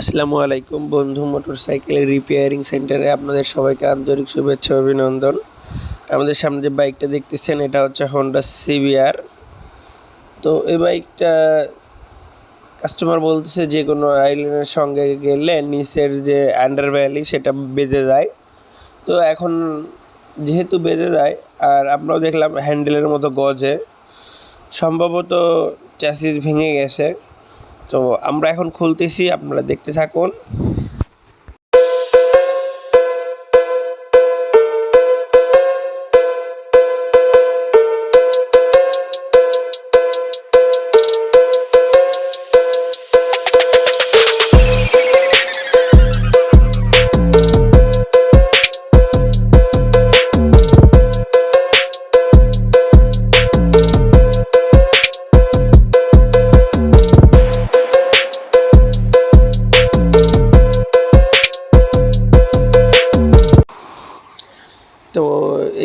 আসসালামু আলাইকুম বন্ধু মোটরসাইকেল রিপেয়ারিং সেন্টারে আপনাদের সবাইকে আন্তরিক শুভেচ্ছা, অভিনন্দন। আমাদের সামনে যে বাইকটা দেখতেছেন, এটা হচ্ছে হন্ডা সিবিআর তো এই বাইকটা কাস্টমার বলতেছে যে কোনো আইল্যান্ডের সঙ্গে গেলে নিচের যে আন্ডার ভ্যালি সেটা বেজে যায়। তো এখন যেহেতু বেজে যায়, আর আমরাও দেখলাম হ্যান্ডেলের মতো গজে, সম্ভবত চ্যাসিস ভেঙে গেছে। তো আমরা এখন খুলতেছি আপনারা দেখতে থাকুন।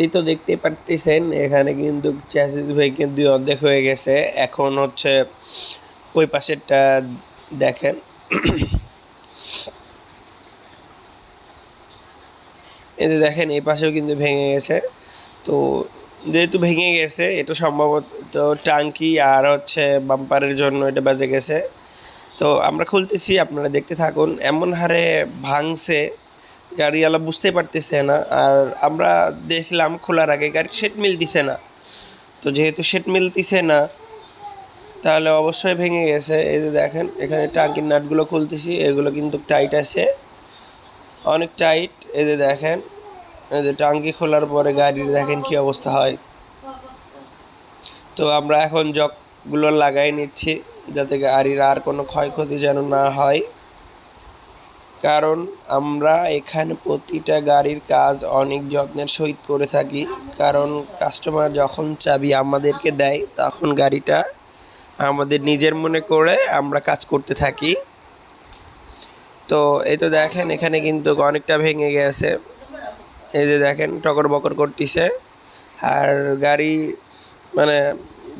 এই তো দেখতে পারতেছেন, এখানে কিন্তু চ্যাসিস ভাই কিন্তু অর্ধেক হয়ে গেছে। এখন হচ্ছে ওই পাশেরটা দেখেন। এই যে দেখেন, এই পাশেও কিন্তু ভেঙে গেছে। তো যেহেতু ভেঙে গেছে, এটা সম্ভবত টাঙ্কি আর হচ্ছে বাম্পারের জন্য এটা বাজে গেছে। তো আমরা খুলতেছি, আপনারা দেখতে থাকুন। এমন হারে ভাঙছে গাড়িওয়ালা বুঝতে পারতেছে না। আর আমরা দেখলাম খোলার আগে গাড়ি সেট মিলতিছে না। তো যেহেতু সেট মিলতিছে না, তাহলে অবশ্যই ভেঙে গেছে। এই যে দেখেন, এখানে টাঙ্কির নাটগুলো খুলতেছি, এগুলো কিন্তু টাইট আছে। অনেক টাইট এই যে দেখেন, এই যে টাঙ্কি খোলার পরে গাড়ির দেখেন কি অবস্থা হয়। তো আমরা এখন জকগুলো লাগাই নিচ্ছি, যাতে গাড়ির আর কোনো ক্ষয়ক্ষতি যেন না হয়। কারণ আমরা এখানে প্রতিটা গাড়ির কাজ অনেক যত্নের সহিত করে থাকি। কারণ কাস্টমার যখন চাবি আমাদেরকে দেয়, তখন গাড়িটা আমাদের নিজের মনে করে আমরা কাজ করতে থাকি। তো এই তো দেখেন, এখানে কিন্তু অনেকটা ভেঙে গেছে। এই যে দেখেন টকর বকর করতেছে। আর গাড়ি মানে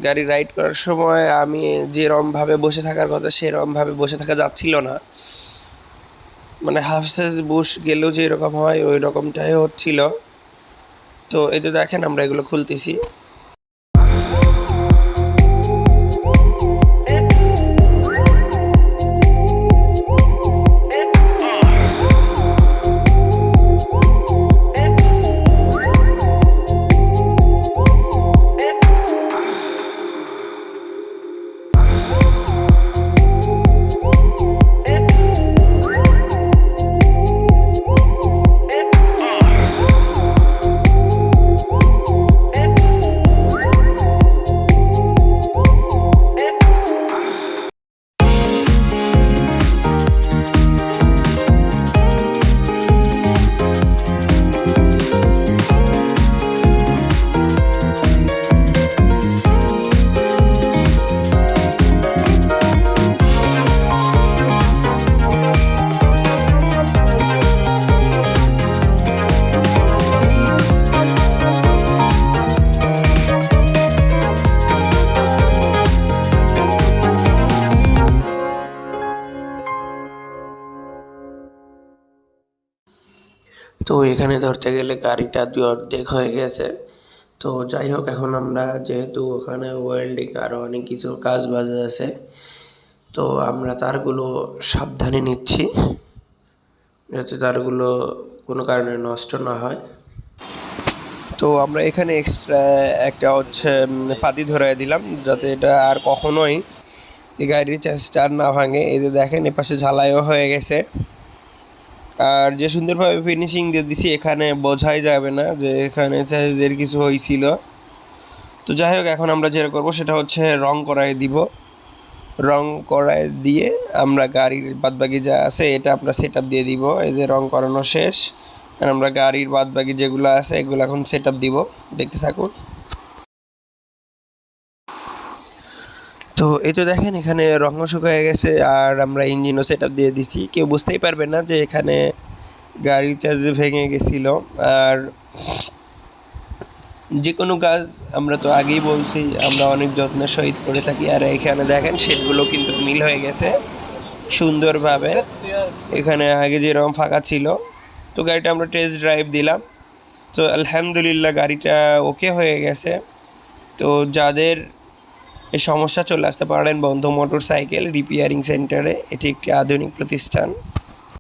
গাড়ি রাইড করার সময় আমি যেরমভাবে বসে থাকার কথা, সেরমভাবে বসে থাকা যাচ্ছিল না। মানে হাফ সাইজ বুশ গেলেও যে এরকম হয় ওই রকমটাই হচ্ছিল। তো এই তো দেখেন, আমরা এগুলো খুলতেছি। তো এখানে ধরতে গেলে গাড়িটা দুই অর্ধেক হয়ে গেছে। তো যাই হোক, এখন আমরা যেহেতু ওখানে ওয়েল্ডিং আরও অনেক কিছু কাজ বাজ আছে, তো আমরা তারগুলো সাবধানে নিচ্ছি যাতে তারগুলো কোনো কারণে নষ্ট না হয়। তো আমরা এখানে এক্সট্রা একটা হচ্ছে পাতি ধরাই দিলাম যাতে এটা আর কখনোই এই গাড়ির আর না ভাঙে। যে দেখেন, এপাশে ঝালাইও হয়ে গেছে। আর যে সুন্দরভাবে ফিনিশিং দিয়ে দিছি, এখানে বোঝাই যাবে না যে এখানে চার্জের কিছু হয়েছিল তো যাই হোক, এখন আমরা যেটা করব সেটা হচ্ছে রং করাই দিব। রং করায় দিয়ে আমরা গাড়ির বাদবাকি যা আছে, এটা আমরা সেট দিয়ে দিব। এই যে রং করানো শেষ। আর আমরা গাড়ির বাদবাকি যেগুলো আছে, এগুলো এখন সেট দিব। দেখতে থাকুন। তো এই তো দেখেন এখানে রঙও শুকিয়ে গেছে আর আমরা ইঞ্জিনও সেট দিয়ে দিচ্ছি কেউ বুঝতেই পারবে না যে এখানে গাড়ির চার্জ ভেঙে গেছিল। আর যে কোনো কাজ আমরা তো আগেই বলছি, আমরা অনেক যত্নের সহিত করে থাকি। আর এখানে দেখেন সেটগুলো কিন্তু মিল হয়ে গেছে সুন্দরভাবে। এখানে আগে যেরকম ফাঁকা ছিল। তো গাড়িটা আমরা টেস্ট ড্রাইভ দিলাম। তো আলহামদুলিল্লাহ গাড়িটা ওকে হয়ে গেছে। তো যাদের এই সমস্যা চলে আসতে পারেন বন্ধ মোটর সাইকেল রিপেয়ারিং সেন্টারে। এটি একটি আধুনিক প্রতিষ্ঠান।